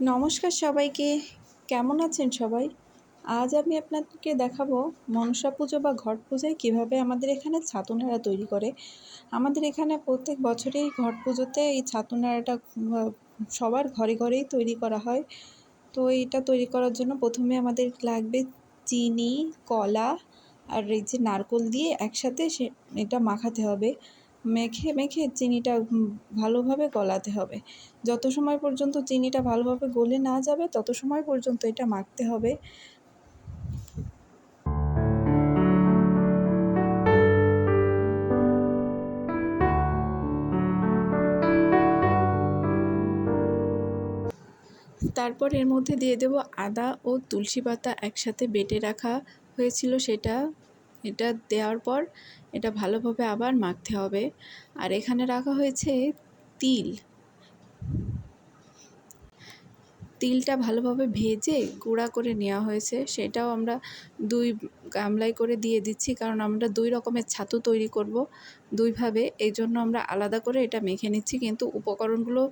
নমস্কার সবাইকে। কেমন আছেন সবাই? আজ আমি আপনাদেরকে দেখাবো মনসা পুজো বা ঘট পূজায় কীভাবে আমাদের এখানে ছাতু নাড়া তৈরি করে। আমাদের এখানে প্রত্যেক বছরেই ঘট পুজোতে এই ছাতু নাড়াটা সবার ঘরে ঘরেই তৈরি করা হয়। তো এটা তৈরি করার জন্য প্রথমে আমাদের লাগবে চিনি, কলা আর এই যে নারকোল দিয়ে একসাথে সে, এটা মাখাতে হবে। মেখে মেখে চিনিটা ভালোভাবে গলাতে হবে। যত সময় পর্যন্ত চিনিটা ভালোভাবে গলে না যাবে, তত সময় পর্যন্ত এটা মাখতে হবে। তারপর এর মধ্যে দিয়ে দেব আদা ও তুলসী পাতা একসাথে বেটে রাখা হয়েছিল সেটা। এটা দেওয়ার পর এটা ভালোভাবে আবার মাখতে হবে। আর এখানে রাখা হয়েছে তিল। তিলটা ভালোভাবে ভেজে গুঁড়া করে নেওয়া হয়েছে। সেটাও আমরা দুই গামলায় করে দিয়ে দিচ্ছি কারণ আমরা দুই রকমের ছাতু তৈরি করব দুইভাবে। এই জন্য আমরা আলাদা করে এটা মেখে নিচ্ছি কিন্তু উপকরণগুলো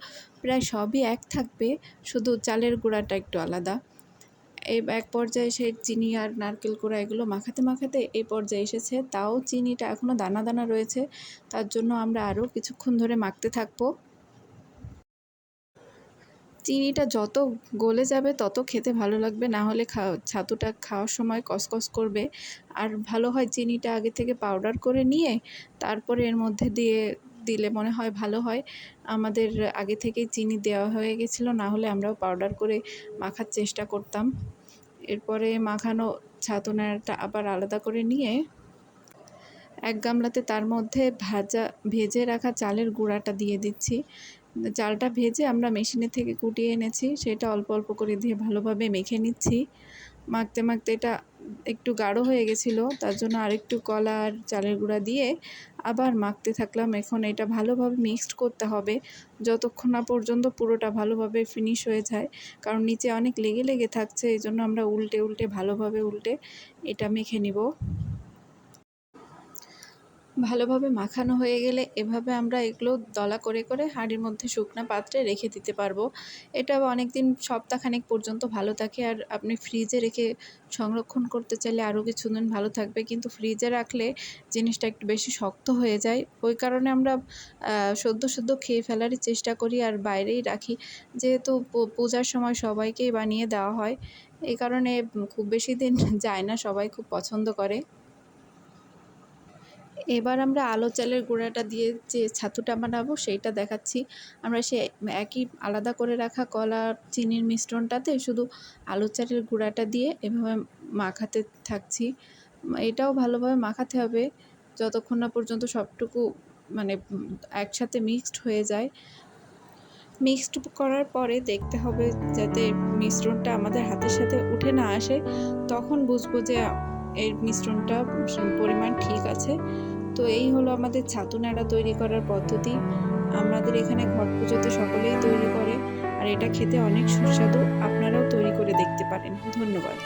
প্রায় সবই এক থাকবে। শুধু চালের গুঁড়াটা একটু আলাদা। এই এক পর্যায়ে সেই চিনি আর নারকেল কোড়া এগুলো মাখাতে মাখাতে এই পর্যায়ে এসেছে। তাও চিনিটা এখনও দানা দানা রয়েছে। তার জন্য আমরা আরও কিছুক্ষণ ধরে মাখতে থাকব। চিনিটা যত গলে যাবে তত খেতে ভালো লাগবে। না হলে খাওয়া ছাতুটা খাওয়ার সময় কসকস করবে। আর ভালো হয় চিনিটা আগে থেকে পাউডার করে নিয়ে তারপরে এর মধ্যে দিয়ে দিলে মনে হয় ভালো হয়। আমাদের আগে থেকেই চিনি দেওয়া হয়ে গেছিল। না হলে আমরাও পাউডার করে মাখার চেষ্টা করতাম। এরপরে মাখানো ছাতনাটা আবার আলাদা করে নিয়ে এক গামলাতে তার মধ্যে ভাজা, ভেজে রাখা চালের গুঁড়াটা দিয়ে দিচ্ছি। চালটা ভেজে আমরা মেশিনের থেকে কুটিয়ে এনেছি, সেটা অল্প অল্প করে দিয়ে ভালোভাবে মেখে নিচ্ছি। মাখতে মাখতে এটা একটু গাঢ় হয়ে গেছিল, তার জন্য আরেকটু কলা আর চালের গুঁড়া দিয়ে আবার মাখতে থাকলাম। এখন এটা ভালোভাবে মিক্সড করতে হবে, যতক্ষণ না পর্যন্ত পুরোটা ভালোভাবে ফিনিশ হয়ে যায়, কারণ নিচে অনেক লেগে লেগে থাকছে, এই জন্য আমরা উল্টে উল্টে ভালোভাবে উল্টে এটা মেখে নিব। ভালোভাবে মাখানো হয়ে গেলে এভাবে আমরা এগুলো দলা করে করে হাঁড়ির মধ্যে শুকনো পাত্রে রেখে দিতে পারব। এটা অনেক দিন সপ্তাহখানেক পর্যন্ত ভালো থাকে আর আপনি ফ্রিজে রেখে সংরক্ষণ করতে চাইলে আরও কিছুদিন ভালো থাকবে। কিন্তু ফ্রিজে রাখলে জিনিসটা একটু বেশি শক্ত হয়ে যায়। ওই কারণে আমরা সদ্য সদ্য খেয়ে ফেলারই চেষ্টা করি আর বাইরেই রাখি। যেহেতু পূজার সময় সবাইকেই বানিয়ে দেওয়া হয় এই কারণে খুব বেশি দিন যায় না, সবাই খুব পছন্দ করে। এবার আমরা আলো চালের গুঁড়াটা দিয়ে যে ছাতুটা বানাবো সেইটা দেখাচ্ছি। আমরা সে একই আলাদা করে রাখা কলা, চিনির মিশ্রণটাতে শুধু আলো চালের গুঁড়াটা দিয়ে এভাবে মাখাতে থাকছি। এটাও ভালোভাবে মাখাতে হবে। যতক্ষণ না পর্যন্ত সবটুকু মানে একসাথে মিক্সড হয়ে যায়। মিক্সড করার পরে দেখতে হবে যাতে মিশ্রণটা আমাদের হাতের সাথে উঠে না আসে। তখন বুঝব যে এর মিশ্রণটা পরিমাণ ঠিক আছে। তো এই হলো আমাদের ছাতু নাড়া তৈরি করার পদ্ধতি। আমাদের এখানে ঘট পুজোতে সকলেই তৈরি করে, আর এটা খেতে অনেক সুস্বাদু। আপনারাও তৈরি করে দেখতে পারেন। ধন্যবাদ।